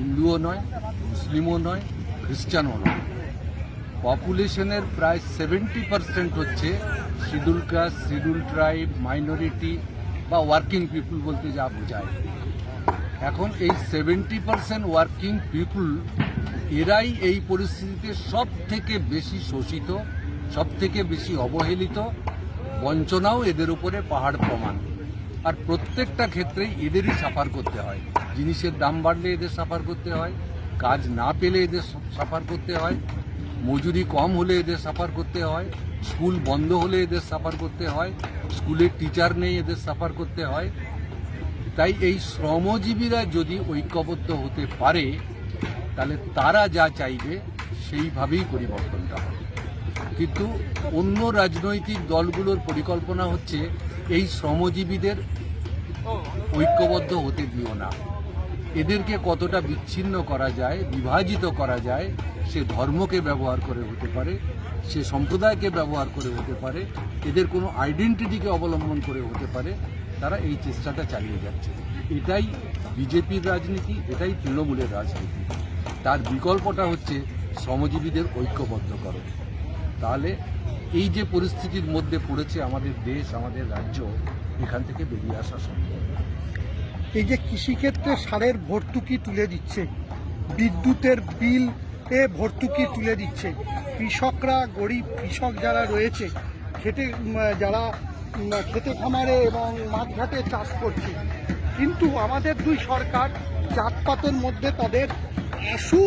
হিন্দুও নয়, মুসলিমও নয়, খ্রিস্টানও নয়। পপুলেশনের প্রায় সেভেন্টি পার্সেন্ট হচ্ছে schedule caste schedule tribe, minority বা ওয়ার্কিং পিপুল বলতে যা বোঝায়। এখন এই সেভেন্টি পার্সেন্ট ওয়ার্কিং পিপুল, এরাই এই পরিস্থিতিতে সব থেকে বেশি শোষিত সব থেকে বেশি অবহেলিত, বঞ্চনাও এদের উপরে পাহাড় প্রমাণ। আর প্রত্যেকটা ক্ষেত্রেই এদেরই সাফার করতে হয়। জিনিসের দাম বাড়লে এদের সাফার করতে হয়, কাজ না পেলে এদের সাফার করতে হয়, মজুরি কম হলে এদের সাফার করতে হয়, স্কুল বন্ধ হলে এদের সাফার করতে হয়, স্কুলের টিচার নেই এদের সাফার করতে হয়। তাই এই শ্রমজীবীরা যদি ঐক্যবদ্ধ হতে পারে, তাহলে তারা যা চাইবে সেইভাবেই পরিবর্তনটা হবে। কিন্তু অন্য রাজনৈতিক দলগুলোর পরিকল্পনা হচ্ছে এই শ্রমজীবীদের ঐক্যবদ্ধ হতে দিও না। এদেরকে কতটা বিচ্ছিন্ন করা যায়, বিভাজিত করা যায়, সে ধর্মকে ব্যবহার করে হতে পারে, সে সম্প্রদায়কে ব্যবহার করে হতে পারে, এদের কোনো আইডেন্টিটিকে অবলম্বন করে হতে পারে, তারা এই চেষ্টাটা চালিয়ে যাচ্ছে। এটাই বিজেপির রাজনীতি, এটাই তৃণমূলের রাজনীতি। তার বিকল্পটা হচ্ছে শ্রমজীবীদের ঐক্যবদ্ধ করো তাহলে এই যে পরিস্থিতির মধ্যে পড়েছে আমাদের দেশ, আমাদের রাজ্য, এখান থেকে বেরিয়ে আসা সম্ভব এই যে কৃষিক্ষেত্রে সারের ভর্তুকি তুলে দিচ্ছে, বিদ্যুতের বিল এ ভর্তুকি তুলে দিচ্ছে, কৃষকরা, গরিব কৃষক যারা রয়েছে, খেটে যারা খেতে খামারে এবং মাঠঘাটে চাষ করছে, কিন্তু আমাদের দুই সরকার জাতপাতের মধ্যে তাদের আশু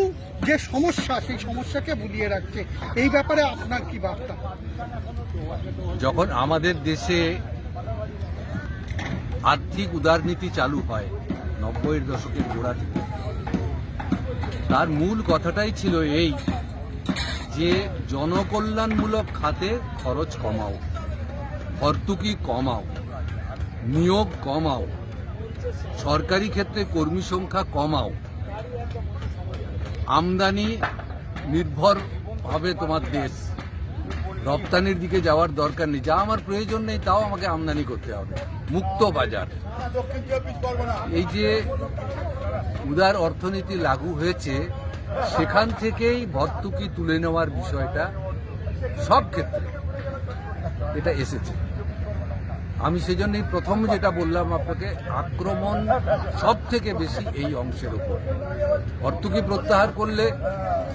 যে সমস্যা, সেই সমস্যাকে ভুলিয়ে রাখছে। এই ব্যাপারে আপনার কি বার্তা? যখন আমাদের দেশে আর্থিক উদারনীতি চালু হয় নব্বইয়ের দশকের গোড়া থেকে, তার মূল কথাটাই ছিল এই যে, জনকল্যাণমূলক খাতে খরচ কমাও, ভর্তুকি কমাও, নিয়োগ কমাও, সরকারি ক্ষেত্রে কর্মী সংখ্যা কমাও আমদানি নির্ভর হবে তোমার দেশ। রপ্তানির দিকে যাওয়ার দরকার নেই। যা আমার প্রয়োজন নেই, তাও আমাকে আমদানি করতে হবে। মুক্ত বাজার। এই যে উদার অর্থনীতি লাগু হয়েছে, সেখান থেকেই ভর্তুকি তুলে নেওয়ার বিষয়টা সব ক্ষেত্রে এটা এসেছে। আমি সেই জন্যই প্রথম যেটা বললাম আপনাকে, আক্রমণ সব থেকে বেশি এই অংশের উপর। ভর্তুকি প্রত্যাহার করলে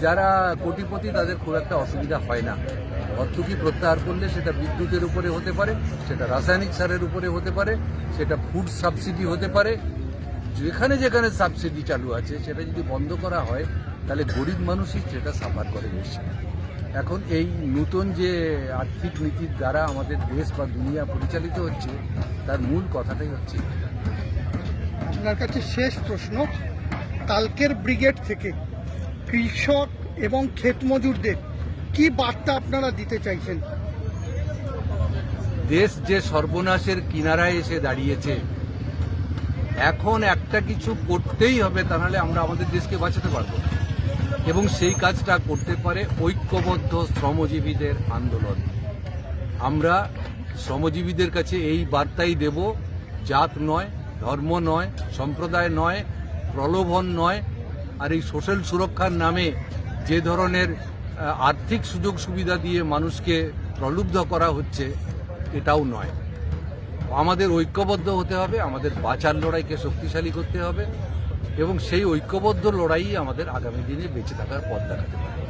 যারা কোটিপতি তাদের খুব একটা অসুবিধা হয় না। ভর্তুকি প্রত্যাহার করলে সেটা বিদ্যুতের উপরে হতে পারে, সেটা রাসায়নিক সারের উপরে হতে পারে, সেটা ফুড সাবসিডি হতে পারে। যেখানে যেখানে সাবসিডি চালু আছে, সেটা যদি বন্ধ করা হয়, তাহলে গরিব মানুষই সেটা সাফার করে বেশি। এখন এই নতুন যে আর্থিক নীতির দ্বারা আমাদের দেশ বা দুনিয়া পরিচালিত হচ্ছে তার মূল কথাটাই হচ্ছে আপনার কাছে শেষ প্রশ্ন কালকের ব্রিগেড থেকে কৃষক এবং ক্ষেত মজুরদের কি বার্তা আপনারা দিতে চাইছেন দেশ যে সর্বনাশের কিনারায় এসে দাঁড়িয়েছে এখন একটা কিছু করতেই হবে তা নাহলে আমরা আমাদের দেশকে বাঁচাতে পারব। এবং সেই কাজটা করতে পারে ঐক্যবদ্ধ শ্রমজীবীদের আন্দোলন। আমরা শ্রমজীবীদের কাছে এই বার্তাই দেব, জাত নয়, ধর্ম নয়, সম্প্রদায় নয়, প্রলোভন নয়, আর এই সোশ্যাল সুরক্ষার নামে যে ধরনের আর্থিক সুযোগ সুবিধা দিয়ে মানুষকে প্রলুব্ধ করা হচ্ছে, এটাও নয়। আমাদের ঐক্যবদ্ধ হতে হবে, আমাদের বাঁচার লড়াইকে শক্তিশালী করতে হবে। এবং সেই ঐক্যবদ্ধ লড়াই আমাদের আগামী দিনে বেঁচে থাকার পথ দেখাতে পারে।